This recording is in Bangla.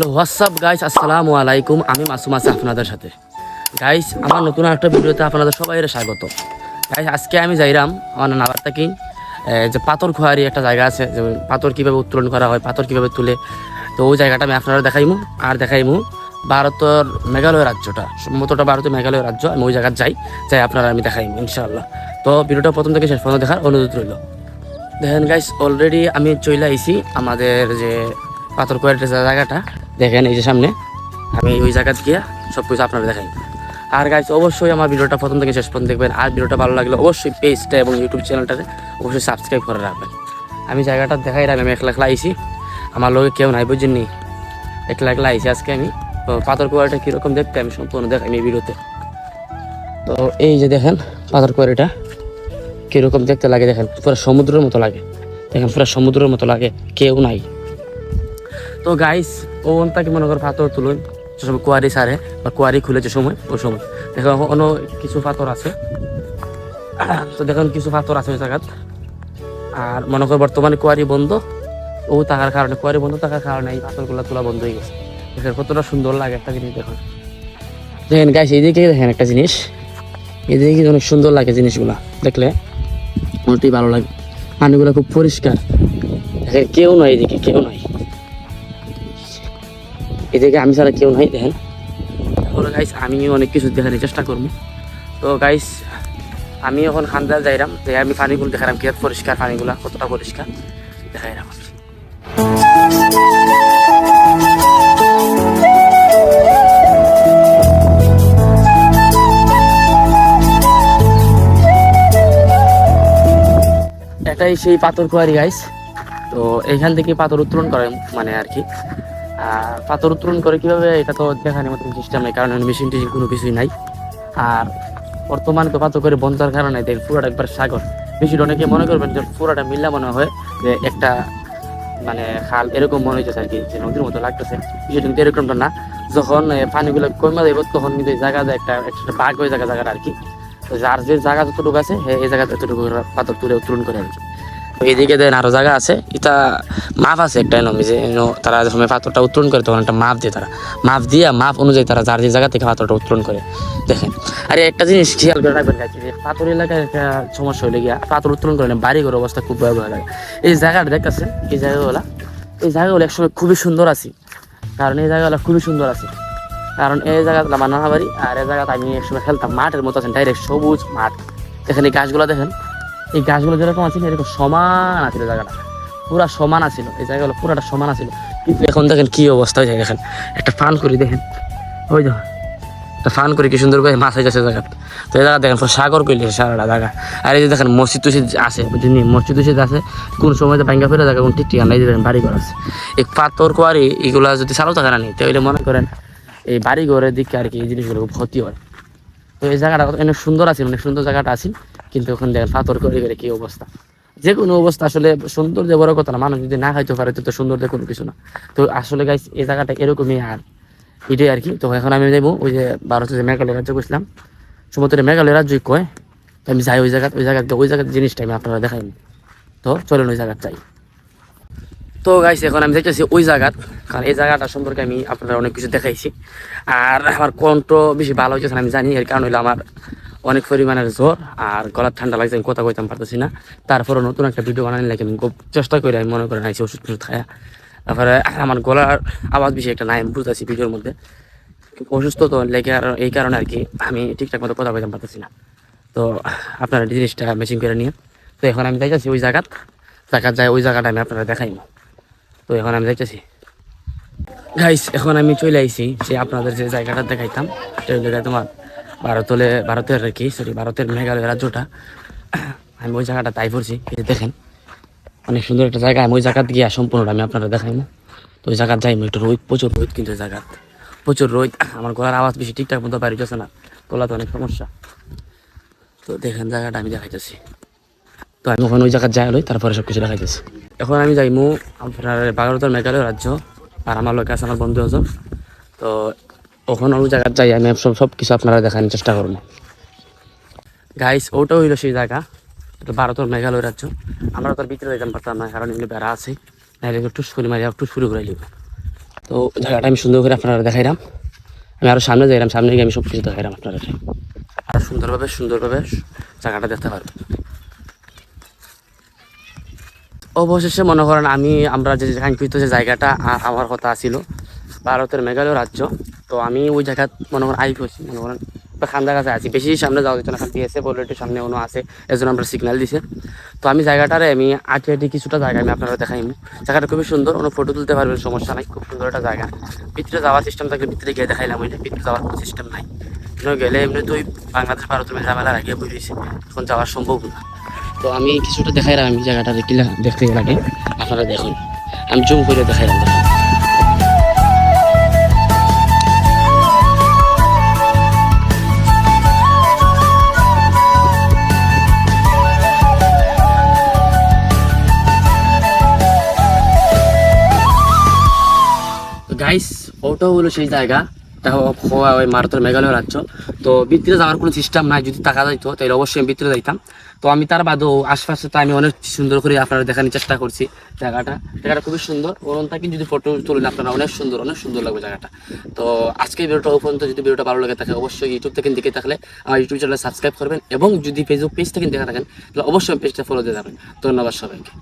হ্যালো হোয়াটসঅ্যাপ গাইস আসসালামু আলাইকুম আমি মাসুম আছি আপনাদের সাথে। গাইস আমার নতুন একটা ভিডিওতে আপনাদের সবাই স্বাগত। গাইস আজকে আমি যাইরাম আমার নাবার থাকি যে পাথর খোয়ারি একটা জায়গা আছে, যে পাথর কীভাবে উত্তোলন করা হয়, পাথর কীভাবে তুলে, তো ওই জায়গাটা আমি আপনারা দেখাইমু, আর দেখাইমু ভারতের মেঘালয় রাজ্যটা সম্ভবতটা ভারতের মেঘালয় রাজ্য, আমি ওই জায়গায় যাই যাই আপনারা আমি দেখাইমু, ইনশাআল্লাহ। তো ভিডিওটা প্রথম থেকে শেষ পর্যন্ত দেখার অনুরোধ রইল। দেখেন গাইস অলরেডি আমি চলে আইছি আমাদের যে পাথর কোয়ারিটির জায়গাটা দেখেন এই যে সামনে। আমি ওই জায়গা গিয়ে সব কিছু আপনারা দেখাই। আর গাইস অবশ্যই আমার ভিডিওটা প্রথম থেকে শেষ পর্যন্ত দেখবেন। আর ভিডিওটা ভালো লাগলে অবশ্যই পেজটা এবং ইউটিউব চ্যানেলটাতে অবশ্যই সাবস্ক্রাইব করে রাখবেন। আমি জায়গাটা দেখাই রাখলাম আমি একলা একলা আইছি। আমার লোকে কেউ নাই, বুঝছেন একলা একলা আইছি আজকে আমি। তো পাথর কোয়ারিটা কীরকম দেখতে আমি সম্পূর্ণ দেখাই এই ভিডিওতে। তো এই যে দেখেন পাথর কুয়ারিটা কীরকম দেখতে লাগে দেখেন। পুরো সমুদ্রের মতো লাগে। দেখেন পুরো সমুদ্রের মতো লাগে, কেউ নাই। তো গাইস ও তাকে মনে করো পাথর তুলুন যে সময় কুয়ারি সারে, বা কুয়ারি খুলে যে সময়, ওই সময়। দেখো, অন্য কিছু পাথর আছে। তো দেখুন কিছু পাথর আছে ওই জায়গাত। আর মনে করো বর্তমানে কুয়ারি বন্ধ, ও থাকার কারণে কুয়ারি বন্ধ থাকার কারণে এই পাথরগুলো তোলা বন্ধ হয়ে গেছে। দেখেন কতটা সুন্দর লাগে একটা জিনিস দেখুন দেখেন গাইস এইদিকে দেখেন একটা জিনিস। এদিকে অনেক সুন্দর লাগে জিনিসগুলা, দেখলে। মোটেই ভালো লাগে। পানিগুলো খুব পরিষ্কার। কেউ নয় এদিকে, কেউ নয় এদিকে আমি ছাড়া কেউ নাই, দেখেন। তারপরে গাইস আমি অনেক কিছু দেখানোর চেষ্টা করব। তো গাইস আমি এখন খান্দাল যাইরাম, যে আমি পানিগুলো দেখালাম কি পরিষ্কার পানিগুলো, কতটা পরিষ্কার, দেখাইরাম আমি। এটাই সেই পাথর কুয়ারি গাইস তো এইখান থেকে পাথর উত্তোলন করে মানে আর কি। পাথর উত্তোলন করে কীভাবে এটা তো দেখানোর মতো সিস্টেম নেই, কারণ মেশিন টেশিন কোনো কিছুই নাই। আর বর্তমানে তো পাথর করে বন্ধার কারণে দেখ পুরোটা একবার সাগর। বেশি অনেকে মনে করবেন যে পুরোটা মিল্লা মনে হয়, যে একটা মানে খাল এরকম মনে হচ্ছে আর কি যে নদীর মতো লাগতেছে। বিষয়টা কিন্তু এরকমটা না। যখন পানিগুলো কমে যাবে তখন কিন্তু এই জায়গাটা একটা একটা বাঘ হয়ে জায়গা, জায়গাটা আর কি যার যে জায়গা যতটুকু আছে এই জায়গা ততটুকু পাথর তুলে উত্তোলন করে আর কি এদিকে দেন আরও জায়গা আছে। এটা মাপ আছে একটা নমি যে তারা যখন পাথরটা উত্তোলন করে, তখন একটা মাপ দিয়ে তারা, মাপ দিয়ে মাপ অনুযায়ী তারা যার যে জায়গা থেকে পাথরটা উত্তোলন করে, দেখেন। আর একটা জিনিস খেয়াল করে রাখবেন যে পাথর এলাকায় একটা সমস্যা হলে গিয়া পাথর উত্তোলন করে বাড়ি ঘর অবস্থা খুব ভয়াবহ লাগে। এই জায়গাটা দেখতেছেন, এই জায়গাগুলা এই জায়গাগুলো একসময় খুবই সুন্দর আছে। কারণ এই জায়গাগুলো খুবই সুন্দর আছে। কারণ এই জায়গাটা আমার নানা বাড়ি আর এই জায়গাটা আমি একসময় খেলতাম, মাঠের মতো আছেন ডাইরেক্ট সবুজ মাঠ। দেখেন এই গাছগুলো দেখেন এই গাছগুলো যেরকম আছে, এরকম সমান আছিল জায়গাটা। পুরা সমান আছিল। এই জায়গাগুলো পুরাটা সমান আছিল। কিন্তু এখন দেখেন কি অবস্থা হয়েছে দেখেন একটা ফান করি দেখেন। ওই দেখো। একটা ফান করে কি সুন্দর করে মাছ হয়ে গেছে জায়গা তো এই জায়গা দেখেন সাগর কইলে সারাটা জায়গা। আর এই যে দেখেন মসজিদ টসিদ আছে বুঝলি মসজিদ টসিদ আছে। কোন সময় যে ভাঙ্গা ফেরা জায়গা কোন ঠিক ঠিকানা এই যে দেখেন বাড়ি ঘর আছে। এই পাথর কোয়ারি, এগুলা যদি চালু থাকে না নি, তাহলে মনে করেন এই বাড়ি ঘরের দিকে আর কি এই জিনিসগুলো ক্ষতি হয়। তো এই জায়গাটা অনেক সুন্দর আছে অনেক সুন্দর জায়গাটা আছে কিন্তু ওখানে দেখেন পাথর করে করে কি অবস্থা? যে কোনো অবস্থা আসলে সুন্দর যে বড় কথা না, মানুষ যদি না খাইতে পারে তো তো সুন্দর যে কোনো কিছু না। তো আসলে গাইস এই জায়গাটা এরকমই আর। এটাই আর কি। তো এখন আমি যাব ওই যে ভারতের যে মেঘালয় রাজ্য গেছিলাম সমুদ্রে মেঘালয় রাজ্যই কয় তো আমি যাই ওই জায়গা ওই জায়গা ওই জায়গার জিনিসটা আমি আপনারা দেখাই। তো চলেন ওই জায়গার যাই। তো গাইছে এখন আমি দেখতেছি ওই জায়গাত, কারণ এই জায়গাটা সম্পর্কে আমি আপনারা অনেক কিছু দেখাইছি। আর আমার কণ্ঠ বেশি ভালো হয়েছে আমি জানি, এর কারণ হলো আমার অনেক পরিমাণের জ্বর আর গলার ঠান্ডা লাগছে, আমি কথা কইতাম পারতেছি না। তারপরে নতুন একটা ভিডিও বানানি লাগে আমি চেষ্টা করি আমি মনে করেন আইসি ওষুধ টষুধ খায়া। তারপরে আমার গলার আওয়াজ বেশি একটা নাই, আমি বুঝতেছি ভিডিওর মধ্যে। অসুস্থ তো লেগে আর এই কারণে আর কি আমি ঠিকঠাক মতো কথা কইতাম পারতেছি না। তো আপনারা জিনিসটা মেশিন করে নিয়ে তো এখন আমি যাইতেছি ওই জায়গাত। জায়গাত যাই, ওই জায়গাটা আমি আপনারা দেখাই তো এখন আমি দেখতেছি গাইস এখন আমি চলে আইছি সে আপনাদের যে জায়গাটা দেখাইতাম তোমার ভারতলে, ভারতের কি সরি ভারতের মেঘালয় রাজ্যটা, আমি ওই জায়গাটা তাই পড়ছি দেখেন, অনেক সুন্দর একটা জায়গা, আমি ওই জায়গাত গিয়ে সম্পূর্ণটা আমি আপনারা দেখাই না। তো ওই জায়গাত যাইমু, একটু রোদ, প্রচুর রোদ কিন্তু ওই জায়গাত, প্রচুর রোদ, আমার গলার আওয়াজ বেশি ঠিকঠাক মতো বাড়ি যাচ্ছে না গলা তো অনেক সমস্যা। তো দেখেন জায়গাটা আমি দেখাইতেছি। তো আমি ওখানে ওই জায়গায় যাই লই, তারপরে সব কিছু দেখাইতেছি। এখন আমি যাই যাইমু আপনার ভারতের মেঘালয় রাজ্য, আর আমার লোক আছে আমার বন্ধু আছে তো ওখানে ওই জায়গায় যাই আমি সব সব কিছু আপনারা দেখানোর চেষ্টা করব গাইস ওটাও হইল সেই জায়গা এটা ভারতের মেঘালয় রাজ্য আমরা তোর ভিতরে যেতাম পারতাম না কারণ এগুলো বেড়া আছে নাহলে টুস করে মারি টুস করে ঘুরাই তো জায়গাটা আমি সুন্দর করে আপনারা দেখাইলাম আমি আরও সামনে যাইলাম সামনে গিয়ে আমি সব কিছু দেখাইলাম আপনারা আরও সুন্দরভাবে সুন্দরভাবে জায়গাটা দেখতে পারবেন অবশেষে মনে করেন আমি আমরা যে কাঙ্ক্ষিত যে জায়গাটা আমার কথা ছিল ভারতের মেঘালয় রাজ্য তো আমি ওই জায়গা মনে করেন আই করছি, মনে করেন বা খান্দা কাছে আছি। বেশি সামনে যাওয়া যেত না, খান দিয়েছে বলে একটু সামনে কোনো আছে এজন্য আমরা সিগন্যাল দিছে। তো আমি জায়গাটারে, আমি আটি আটি কিছুটা জায়গা আমি আপনারা দেখাই জায়গাটা খুবই সুন্দর, কোনো ফটো তুলতে পারবেন, সমস্যা নাই, খুব সুন্দর একটা জায়গা। ভিতরে যাওয়ার সিস্টেম থাকলে ভিতরে গিয়ে দেখাইলাম ওইটা ভিতরে যাওয়ার কোনো সিস্টেম নাই। গেলে এমনি তো ওই বাংলাদেশ, ভারতের ঝামেলার আগে রয়েছে, এখন যাওয়ার সম্ভব না। তো আমি কিছুটা দেখাইলাম, আমি জায়গাটা দেখিলাম দেখতে লাগে, আপনারা দেখুন। আমি জুম করে দেখাইলাম গাইস হলো সেই জায়গা। হওয়া ওই ভারতের মেঘালয় রাজ্য তো ভিতরে যাওয়ার কোনো সিস্টেম নাই, যদি টাকা যাইতো, তাহলে অবশ্যই আমি ভিতরে যাইতাম। তো আমি তার বাদেও আশপাশে তো আমি অনেক সুন্দর করে আপনারা দেখানোর চেষ্টা করছি জায়গাটা। জায়গাটা খুবই সুন্দর। ওরম থাকি যদি ফটো তুলেন আপনারা, অনেক সুন্দর অনেক সুন্দর লাগবে জায়গাটা। তো আজকে ভিডিওটা পর্যন্ত। যদি ভিডিওটা ভালো লাগে থাকে, অবশ্যই ইউটিউব থেকে দেখে থাকলে আমার ইউটিউব চ্যানেল সাবস্ক্রাইব করবেন এবং যদি ফেসবুক পেজ থেকে দেখে থাকেন, তাহলে অবশ্যই পেজটা ফলো দিয়ে যাবেন। ধন্যবাদ সবাইকে।